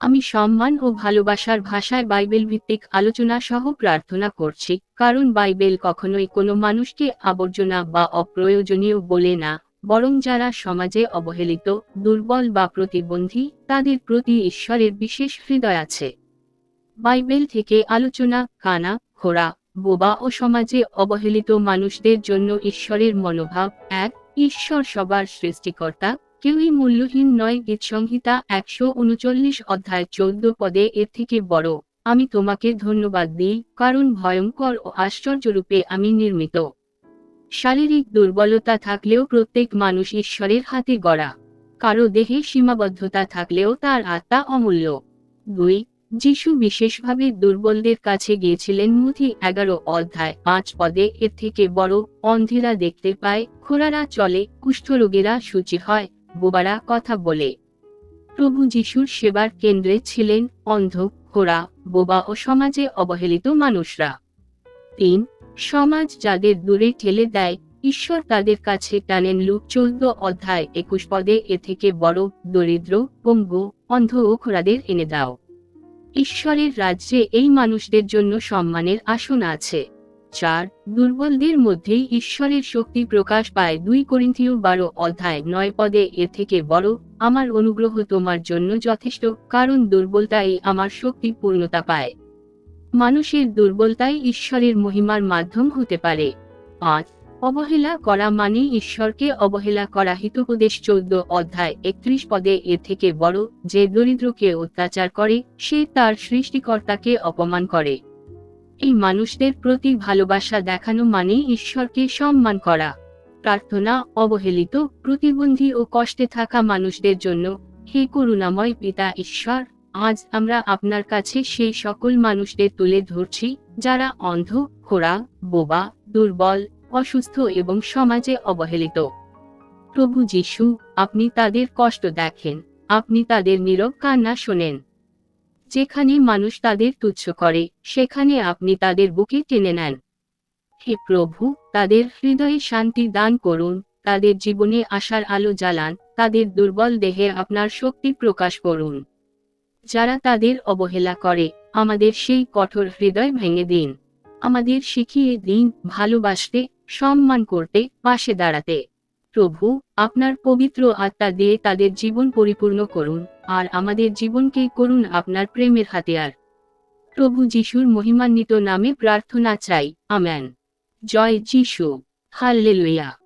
আমি সম্মান ও ভালোবাসার ভাষায় বাইবেল ভিত্তিক আলোচনা সহ প্রার্থনা করছি, কারণ বাইবেল কখনোই কোনো মানুষকে আবর্জনা বা অপ্রয়োজনীয় বলে না, বরং যারা সমাজে অবহেলিত, দুর্বল বা প্রতিবন্ধী, তাদের প্রতি ঈশ্বরের বিশেষ হৃদয় আছে। বাইবেল থেকে আলোচনা, কানা খোরা বোবা ও সমাজে অবহেলিত মানুষদের জন্য ঈশ্বরের মনোভাব এক, ঈশ্বর সবার সৃষ্টিকর্তা কেউই মূল্যহীন নয় গীত সংহিতা একশো উনচল্লিশ অধ্যায় চৌদ্দ পদে এর থেকে বড়। আমি তোমাকে ধন্যবাদ দিই, কারণ ভয়ঙ্কর ও আশ্চর্যরূপে আমি নির্মিত। শারীরিক দুর্বলতা থাকলেও প্রত্যেক মানুষ ঈশ্বরের হাতে গড়া। কারও দেহে সীমাবদ্ধতা থাকলেও তার আত্মা অমূল্য। দুই, যিশু বিশেষভাবে দুর্বলদের কাছে গিয়েছিলেন মুথি এগারো অধ্যায় পাঁচ পদে এর থেকে বড়। অন্ধেরা দেখতে পায়, খোরারা চলে, কুষ্ঠরোগীরা সূচি হয় বোবারা কথা বলে। প্রভু যিশুর সেবার কেন্দ্রে ছিলেন অন্ধ খোরা বোবা ও সমাজে অবহেলিত মানুষরা। তিন, সমাজ যাদের দূরে ঠেলে দেয়, ঈশ্বর তাদের কাছে টানেন লুক চৌদ্দ অধ্যায় একুশ পদে এ থেকে বড়, দরিদ্র, পঙ্গু, অন্ধ ও খোরাদের এনে দাও। ঈশ্বরের রাজ্যে এই মানুষদের জন্য সম্মানের আসন আছে। চার, দুর্বলদের মধ্যেই ঈশ্বরের শক্তি প্রকাশ পায় দুই করিন্থীয় বারো অধ্যায় নয় পদে এর থেকে বড় আমার অনুগ্রহ তোমার জন্য যথেষ্ট, কারণ দুর্বলতাই আমার শক্তি পূর্ণতা পায়। মানুষের দুর্বলতাই ঈশ্বরের মহিমার মাধ্যম হতে পারে। পাঁচ, অবহেলা করা মানে ঈশ্বরকে অবহেলা করা হিতোপদেশ চৌদ্দ অধ্যায় একত্রিশ পদে এর থেকে বড় যে দরিদ্রকে অত্যাচার করে, সে তার সৃষ্টিকর্তাকে অপমান করে। এই মানুষদের প্রতি ভালোবাসা দেখানো মানে ঈশ্বরকে সম্মান করা। প্রার্থনা, অবহেলিত, প্রতিবন্ধী ও কষ্টে থাকা মানুষদের জন্য হে করুণাময় পিতা ঈশ্বর, আজ আমরা আপনার কাছে সেই সকল মানুষদের তুলে ধরছি, যারা অন্ধ, খোড়া, বোবা, দুর্বল, অসুস্থ এবং সমাজে অবহেলিত। প্রভু যিশু, আপনি তাদের কষ্ট দেখেন, আপনি তাদের নীরব কান্না শোনেন। যেখানে মানুষ তাদের তুচ্ছ করে, সেখানে আপনি তাদের বুকে টেনে নেন। হে প্রভু, তাদের হৃদয়ে শান্তি দান করুন, তাদের জীবনে আশার আলো জ্বালান, তাদের দুর্বল দেহে আপনার শক্তি প্রকাশ করুন। যারা তাদের অবহেলা করে, আমাদের সেই কঠোর হৃদয় ভেঙে দিন। আমাদের শিখিয়ে দিন, ভালোবাসতে, সম্মান করতে, পাশে দাঁড়াতে। প্রভু, আপনার পবিত্র আত্মা দিয়ে তাদের জীবন পরিপূর্ণ করুন, আর আমাদের জীবনকে করুন আপনার প্রেমের হাতিয়ার। প্রভু যিশুর মহিমান্বিত নামে প্রার্থনা চাই আম্যান জয় যিশু। হাল্লেলুয়া।